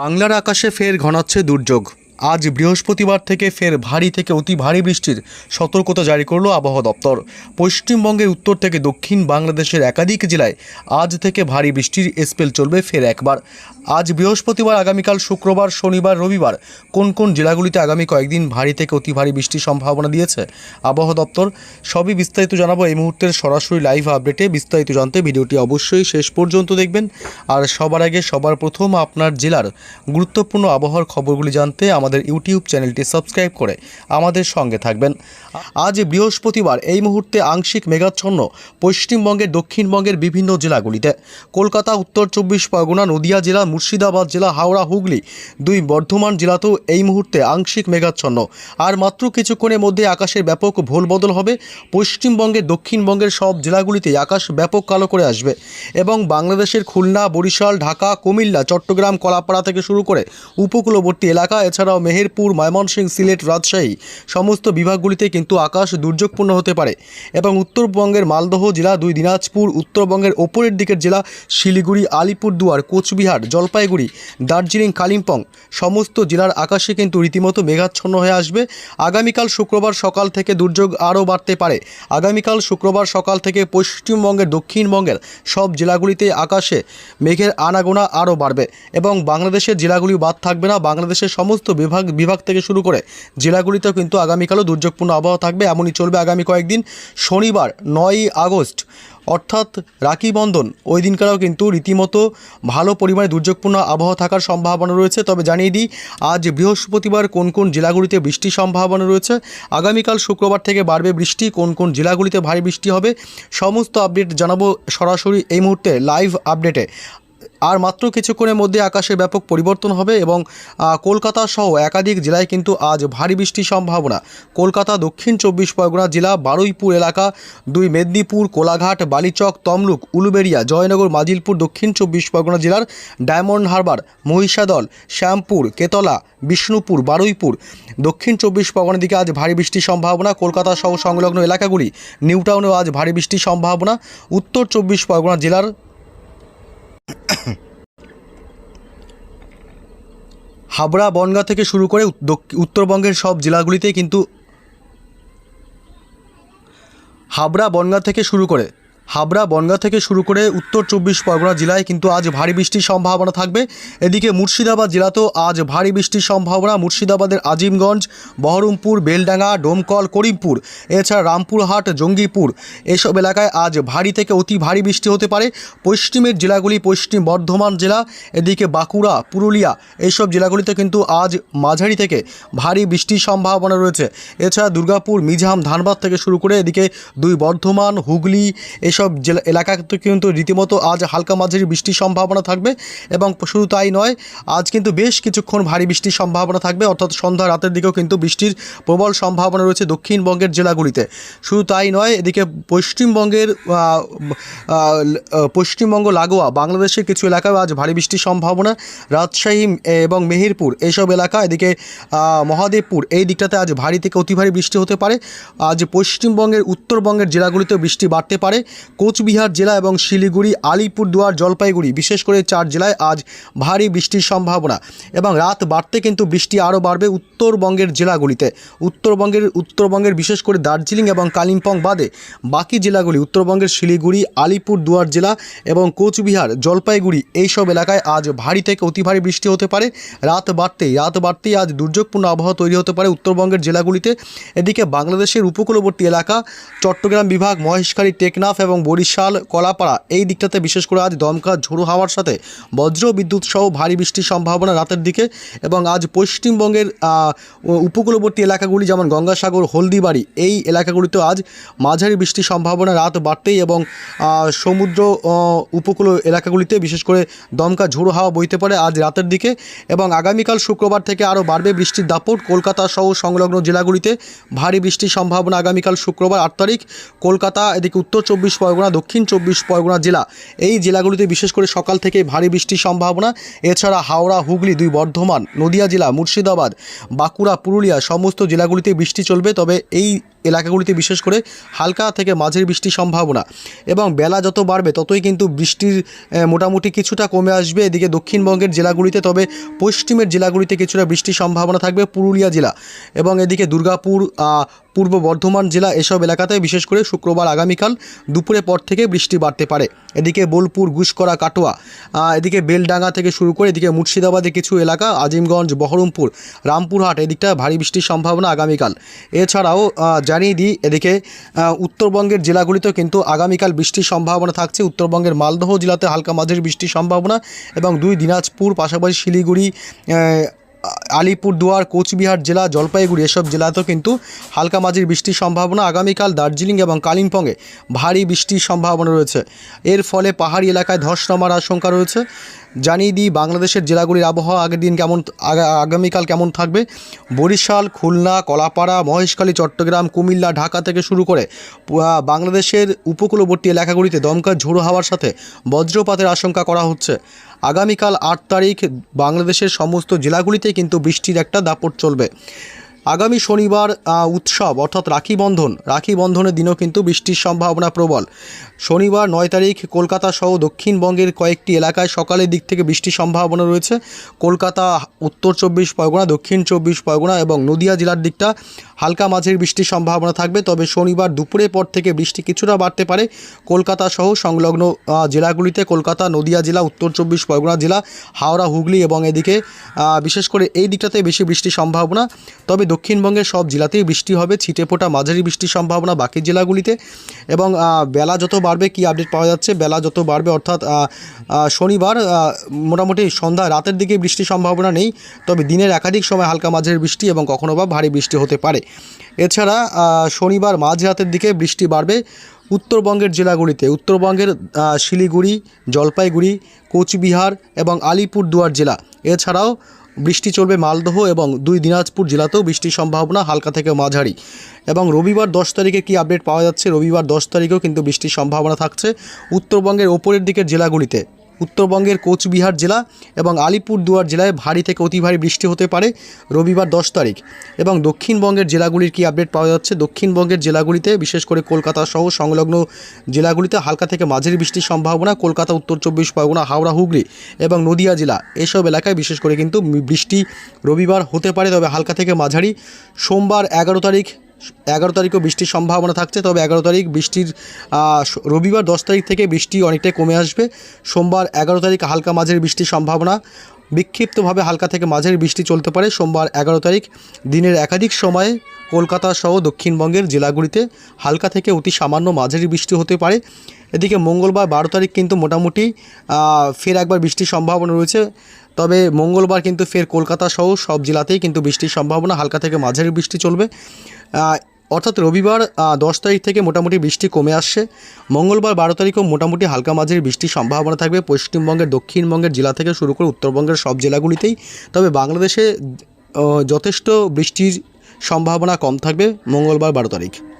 বাংলার আকাশে ফের ঘনাচ্ছে দুর্যোগ। আজ বৃহস্পতিবার থেকে ফের ভারী থেকে অতি ভারী বৃষ্টির সতর্কতা জারি করল আবহাওয়া দপ্তর। পশ্চিমবঙ্গের উত্তর থেকে দক্ষিণ বাংলাদেশের একাধিক জেলায় আজ থেকে ভারী বৃষ্টির স্পেল চলবে ফের একবার। আজ বৃহস্পতিবার, আগামীকাল শুক্রবার, শনিবার, রবিবার কোন কোন জেলাগুলিতে আগামী কয়েকদিন ভারী থেকে অতি ভারী বৃষ্টির সম্ভাবনা দিয়েছে আবহাওয়া দপ্তর। সবই বিস্তারিত জানাব এই মুহূর্তের সরাসরি লাইভ আপডেটে। বিস্তারিত জানতে ভিডিওটি অবশ্যই শেষ পর্যন্ত দেখবেন। আর সবার আগে সবার প্রথম আপনার জেলার গুরুত্বপূর্ণ আবহাওয়ার খবরগুলি জানতে আমাদের ইউটিউব চ্যানেলটি সাবস্ক্রাইব করে আমাদের সঙ্গে থাকবেন। আজ বৃহস্পতিবার এই মুহূর্তে আংশিক মেঘাচ্ছন্ন, পশ্চিমবঙ্গের দক্ষিণবঙ্গের বিভিন্ন জেলাগুলিতে। কলকাতা, উত্তর চব্বিশ পরগনা, নদিয়া জেলা, মুর্শিদাবাদ জেলা, হাওড়া, হুগলি দুই বর্ধমান জেলাতেও এই মুহূর্তে আংশিক মেঘাচ্ছন্ন। আর মাত্র কিছুক্ষণের মধ্যে আকাশের ব্যাপক ভোল বদল হবে। পশ্চিমবঙ্গের দক্ষিণবঙ্গের সব জেলাগুলিতে আকাশ ব্যাপক কালো করে আসবে এবং বাংলাদেশের খুলনা, বরিশাল, ঢাকা, কুমিল্লা, চট্টগ্রাম, কলাপাড়া থেকে শুরু করে উপকূলবর্তী এলাকা, এছাড়াও মেহেরপুর, ময়মনসিংহ, সিলেট, রাজশাহী সমস্ত বিভাগগুলিতে কিন্তু আকাশ দুর্যোগপূর্ণ হতে পারে এবং উত্তরবঙ্গের মালদহ জেলা, দুই দিনাজপুর, উত্তরবঙ্গের ওপরের দিকের জেলা শিলিগুড়ি, আলিপুরদুয়ার, কোচবিহার, জলপাইগুড়ি, দার্জিলিং, কালিম্পং সমস্ত জেলার আকাশে কিন্তু রীতিমতো মেঘাচ্ছন্ন হয়ে আসবে। আগামীকাল শুক্রবার সকাল থেকে দুর্যোগ আরও বাড়তে পারে। আগামীকাল শুক্রবার সকাল থেকে পশ্চিমবঙ্গের, দক্ষিণবঙ্গের সব জেলাগুলিতে আকাশে মেঘের আনাগোনা আরও বাড়বে এবং বাংলাদেশের জেলাগুলি বাদ থাকবে না। বাংলাদেশের সমস্ত বিভাগ বিভাগ বিভাগ থেকে শুরু করে জেলাগুলিতেও কিন্তু আগামীকালও দুর্যোগপূর্ণ আবহাওয়া থাকবে। এমনই চলবে আগামী কয়েকদিন, শনিবার নয়ই আগস্ট। অর্থাৎ রাখি বন্ধন, ওই দিনকারও কিন্তু রীতিমতো ভালো পরিমাণে দুর্যোগপূর্ণ আবহাওয়া থাকার সম্ভাবনা রয়েছে। তবে জানিয়ে দিই, আজ বৃহস্পতিবার কোন কোন জেলাগুলিতে বৃষ্টির সম্ভাবনা রয়েছে? আগামীকাল শুক্রবার থেকে বাড়বে বৃষ্টি, কোন কোন জেলাগুলিতে ভারী বৃষ্টি হবে? সমস্ত আপডেট জানাব সরাসরি এই মুহূর্তে, লাইভ আপডেটে। আর মাত্র কিছুক্ষণের মধ্যে আকাশে ব্যাপক পরিবর্তন হবে এবং কলকাতা সহ একাধিক জেলায় কিন্তু আজ ভারী বৃষ্টির সম্ভাবনা। কলকাতা, দক্ষিণ চব্বিশ পরগনা জেলা, বারুইপুর এলাকা, দুই মেদিনীপুর, কোলাঘাট, বালিচক, তমলুক, উলুবেড়িয়া, জয়নগর, মাজিলপুর, দক্ষিণ চব্বিশ পরগনা জেলার ডায়মন্ড হারবার, মহিষাদল, শ্যামপুর, কেতলা, বিষ্ণুপুর, বারুইপুর। দক্ষিণ চব্বিশ পরগনার দিকে আজ ভারী বৃষ্টির সম্ভাবনা। কলকাতা সহ সংলগ্ন এলাকাগুলি, নিউটাউনেও আজ ভারী বৃষ্টির সম্ভাবনা। উত্তর চব্বিশ পরগনা জেলার হাবড়া বনগাঁ থেকে শুরু করে উত্তরবঙ্গের সব জেলাগুলিতেই কিন্তু হাবড়া বনগাঁ থেকে শুরু করে হাবড়া, বনগাঁ থেকে শুরু করে উত্তর চব্বিশ পরগনা জেলায় কিন্তু আজ ভারী বৃষ্টির সম্ভাবনা থাকবে। এদিকে মুর্শিদাবাদ জেলাতেও আজ ভারী বৃষ্টির সম্ভাবনা। মুর্শিদাবাদের আজিমগঞ্জ, বহরমপুর, বেলডাঙ্গা, ডোমকল, করিমপুর, এছাড়া রামপুরহাট, জঙ্গিপুর এসব এলাকায় আজ ভারী থেকে অতি ভারী বৃষ্টি হতে পারে। পশ্চিমের জেলাগুলি পশ্চিম বর্ধমান জেলা, এদিকে বাঁকুড়া, পুরুলিয়া এইসব জেলাগুলিতে কিন্তু আজ মাঝারি থেকে ভারী বৃষ্টির সম্ভাবনা রয়েছে। এছাড়া দুর্গাপুর মিঝাম ধানবাদ থেকে শুরু করে এদিকে দুই বর্ধমান, হুগলি এইসব জেলা এলাকাতে কিন্তু রীতিমতো আজ হালকা মাঝারি বৃষ্টির সম্ভাবনা থাকবে এবং শুধু তাই নয়, আজ কিন্তু বেশ কিছুক্ষণ ভারী বৃষ্টির সম্ভাবনা থাকবে, অর্থাৎ সন্ধ্যা রাতের দিকেও কিন্তু বৃষ্টির প্রবল সম্ভাবনা রয়েছে দক্ষিণবঙ্গের জেলাগুলিতে। শুধু তাই নয়, এদিকে পশ্চিমবঙ্গের পশ্চিমবঙ্গ, লাগোয়া, বাংলাদেশের কিছু এলাকায় আজ ভারী বৃষ্টির সম্ভাবনা। রাজশাহী এবং মেহেরপুর এইসব এলাকা, এদিকে মহাদেবপুর এই দিকটাতে আজ ভারী থেকে অতি ভারী বৃষ্টি হতে পারে। আজ পশ্চিমবঙ্গের, উত্তরবঙ্গের জেলাগুলিতেও বৃষ্টি বাড়তে পারে। কোচবিহার জেলা এবং শিলিগুড়ি, আলিপুরদুয়ার, জলপাইগুড়ি, বিশেষ করে চার জেলায় আজ ভারী বৃষ্টির সম্ভাবনা এবং রাত বাড়তে কিন্তু বৃষ্টি আরও বাড়বে উত্তরবঙ্গের জেলাগুলিতে। উত্তরবঙ্গের উত্তরবঙ্গের বিশেষ করে দার্জিলিং এবং কালিম্পং বাদে বাকি জেলাগুলি, উত্তরবঙ্গের শিলিগুড়ি, আলিপুরদুয়ার জেলা এবং কোচবিহার, জলপাইগুড়ি এইসব এলাকায় আজ ভারী থেকে অতি ভারী বৃষ্টি হতে পারে। রাত বাড়তেই রাত বাড়তেই আজ দুর্যোগপূর্ণ আবহাওয়া তৈরি হতে পারে উত্তরবঙ্গের জেলাগুলিতে। এদিকে বাংলাদেশের উপকূলবর্তী এলাকা, চট্টগ্রাম বিভাগ, মহেশখালী, টেকনাফ এবং বরিশাল, কলাপাড়া এই দিকটাতে বিশেষ করে আজ দমকা ঝোড়ো হাওয়ার সাথে বজ্র বিদ্যুৎ সহ ভারী বৃষ্টির সম্ভাবনা রাতের দিকে এবং আজ পশ্চিমবঙ্গের উপকূলবর্তী এলাকাগুলি যেমন গঙ্গাসাগর, হলদিবাড়ি এই এলাকাগুলিতেও আজ মাঝারি বৃষ্টির সম্ভাবনা রাত বাড়তেই এবং সমুদ্র উপকূল এলাকাগুলিতে বিশেষ করে দমকা ঝোড়ো হাওয়া বইতে পারে আজ রাতের দিকে এবং আগামীকাল শুক্রবার থেকে আরও বাড়বে বৃষ্টির দাপট। কলকাতা সহ সংলগ্ন জেলাগুলিতে ভারী বৃষ্টির সম্ভাবনা আগামীকাল শুক্রবার আট তারিখ। কলকাতা, এদিকে উত্তর চব্বিশ পরগনা, দক্ষিণ চব্বিশ পরগনা জেলা। এই জেলাগুলিতে বিশেষ করে সকাল থেকে ভারী বৃষ্টির সম্ভাবনা। এছাড়া হাওড়া, হুগলি, দুই বর্ধমান, নদিয়া জেলা, মুর্শিদাবাদ, বাঁকুড়া, পুরুলিয়া সমস্ত জেলাগুলিতে বৃষ্টি চলবে। তবে এই এলাকাগুলিতে বিশেষ করে হালকা থেকে মাঝের বৃষ্টির সম্ভাবনা এবং বেলা যত বাড়বে ততই কিন্তু বৃষ্টির মোটামুটি কিছুটা কমে আসবে। এদিকে দক্ষিণবঙ্গের জেলাগুলিতে তবে পশ্চিমের জেলাগুলিতে কিছুটা বৃষ্টির সম্ভাবনা থাকবে, পুরুলিয়া জেলা এবং এদিকে দুর্গাপুর পূর্ব বর্ধমান জেলা এসব এলাকাতে বিশেষ করে শুক্রবার আগামীকাল দুপুরের পর থেকে বৃষ্টি বাড়তে পারে। এদিকে বোলপুর গুসকরা কাটোয়া এদিকে বেলডাঙ্গা থেকে শুরু করে এদিকে মুর্শিদাবাদে কিছু এলাকা, আজিমগঞ্জ, বহরমপুর, রামপুরহাট এদিকটা ভারী বৃষ্টির সম্ভাবনা আগামীকাল। এছাড়াও জানিয়ে দিই, এদিকে উত্তরবঙ্গের জেলাগুলিতেও কিন্তু আগামীকাল বৃষ্টির সম্ভাবনা থাকছে। উত্তরবঙ্গের মালদহ জেলাতে হালকা মাঝের বৃষ্টির সম্ভাবনা এবং দুই দিনাজপুর, পাশাপাশি শিলিগুড়ি আলিপুরদুয়ার, কোচবিহার জেলা, জলপাইগুড়ি এসব জেলাতেও কিন্তু হালকা মাঝির বৃষ্টির সম্ভাবনা। আগামীকাল দার্জিলিং এবং কালিম্পংয়ে ভারী বৃষ্টির সম্ভাবনা রয়েছে। এর ফলে পাহাড়ি এলাকায় ধস নামার আশঙ্কা রয়েছে। জানিয়ে দিই, বাংলাদেশের জেলাগুলির আবহাওয়া আগের দিন কেমন আগামীকাল কেমন থাকবে? বরিশাল, খুলনা, কলাপাড়া, মহেশখালী, চট্টগ্রাম, কুমিল্লা, ঢাকা থেকে শুরু করে বাংলাদেশের উপকূলবর্তী এলাকাগুলিতে দমকা ঝোড়ো হাওয়ার সাথে বজ্রপাতের আশঙ্কা করা হচ্ছে। আগামীকাল আট তারিখ বাংলাদেশের সমস্ত জেলাগুলিতে কিন্তু বৃষ্টির একটা দাপট চলবে। আগামী শনিবার উৎসব, অর্থাৎ রাখি বন্ধন। রাখি বন্ধনের দিনও কিন্তু বৃষ্টির সম্ভাবনা প্রবল। শনিবার নয় তারিখ কলকাতা সহ দক্ষিণবঙ্গের কয়েকটি এলাকায় সকালের দিক থেকে বৃষ্টির সম্ভাবনা রয়েছে। কলকাতা, উত্তর চব্বিশ পরগনা, দক্ষিণ চব্বিশ পরগনা এবং নদিয়া জেলার দিকটা হালকা মাঝের বৃষ্টির সম্ভাবনা থাকবে। তবে শনিবার দুপুরের পর থেকে বৃষ্টি কিছুটা বাড়তে পারে। কলকাতা সহ সংলগ্ন জেলাগুলিতে কলকাতা, নদিয়া জেলা, উত্তর চব্বিশ পরগনা জেলা, হাওড়া, হুগলি এবং এদিকে বিশেষ করে এই দিকটাতে বেশি বৃষ্টির সম্ভাবনা। তবে দক্ষিণবঙ্গের সব জেলাতেই বৃষ্টি হবে, ছিটে ফোটা মাঝারি বৃষ্টির সম্ভাবনা বাকি জেলাগুলিতে। এবং বেলা যত বাড়বে কি আপডেট পাওয়া যাচ্ছে? বেলা যত বাড়বে, অর্থাৎ শনিবার মোটামুটি সন্ধ্যা রাতের দিকে বৃষ্টির সম্ভাবনা নেই। তবে দিনের একাধিক সময় হালকা মাঝের বৃষ্টি এবং কখনো বা ভারী বৃষ্টি হতে পারে। এছাড়া শনিবার মাঝরাতের দিকে বৃষ্টি বাড়বে উত্তরবঙ্গের জেলাগুলিতে। উত্তরবঙ্গের শিলিগুড়ি, জলপাইগুড়ি, কোচবিহার এবং আলিপুরদুয়ার জেলা। এছাড়াও বৃষ্টি চলবে মালদহ এবং দুই দিনাজপুর জেলাতেও বৃষ্টির সম্ভাবনা হালকা থেকে মাঝারি। এবং রবিবার দশ তারিখে কি আপডেট পাওয়া যাচ্ছে? রবিবার দশ তারিখেও কিন্তু বৃষ্টির সম্ভাবনা থাকছে। উত্তরবঙ্গের ওপরের দিকের জেলাগুলিতে। উত্তরবঙ্গের কোচবিহার জেলা এবং আলিপুরদুয়ার জেলায় ভারী থেকে অতি ভারী বৃষ্টি হতে পারে রবিবার দশ তারিখ। এবং দক্ষিণবঙ্গের জেলাগুলির কি আপডেট পাওয়া যাচ্ছে? দক্ষিণবঙ্গের জেলাগুলিতে, বিশেষ করে কলকাতা সহ সংলগ্ন জেলাগুলিতে হালকা থেকে মাঝারি বৃষ্টির সম্ভাবনা, কলকাতা, উত্তর চব্বিশ পরগনা, হাওড়া, হুগলি এবং নদিয়া জেলা এসব এলাকায় বিশেষ করে কিন্তু বৃষ্টি রবিবার হতে পারে, তবে হালকা থেকে মাঝারি। সোমবার এগারো তারিখ এগারো তারিখও বৃষ্টির সম্ভাবনা থাকছে, তবে এগারো তারিখ বৃষ্টির রবিবার দশ তারিখ থেকে বৃষ্টি অনেকটাই কমে আসবে। সোমবার এগারো তারিখ হালকা মাঝের বৃষ্টির সম্ভাবনা, বিক্ষিপ্তভাবে হালকা থেকে মাঝারি বৃষ্টি চলতে পারে। সোমবার এগারো তারিখ দিনের একাধিক সময়ে কলকাতা সহ দক্ষিণবঙ্গের জেলাগুলিতে হালকা থেকে অতি সামান্য মাঝারি বৃষ্টি হতে পারে। এদিকে মঙ্গলবার বারো তারিখ কিন্তু মোটামুটি ফের একবার বৃষ্টির সম্ভাবনা রয়েছে। তবে মঙ্গলবার কিন্তু ফের কলকাতা সহ সব জেলাতেই কিন্তু বৃষ্টির সম্ভাবনা, হালকা থেকে মাঝারি বৃষ্টি চলবে। অর্থাৎ রবিবার দশ তারিখ থেকে মোটামুটি বৃষ্টি কমে আসছে। মঙ্গলবার বারো তারিখও মোটামুটি হালকা মাঝের বৃষ্টির সম্ভাবনা থাকবে। পশ্চিমবঙ্গের, দক্ষিণবঙ্গের জেলা থেকে শুরু করে উত্তরবঙ্গের সব জেলাগুলিতেই। তবে বাংলাদেশে যথেষ্ট বৃষ্টির সম্ভাবনা কম থাকবে মঙ্গলবার বারো তারিখ।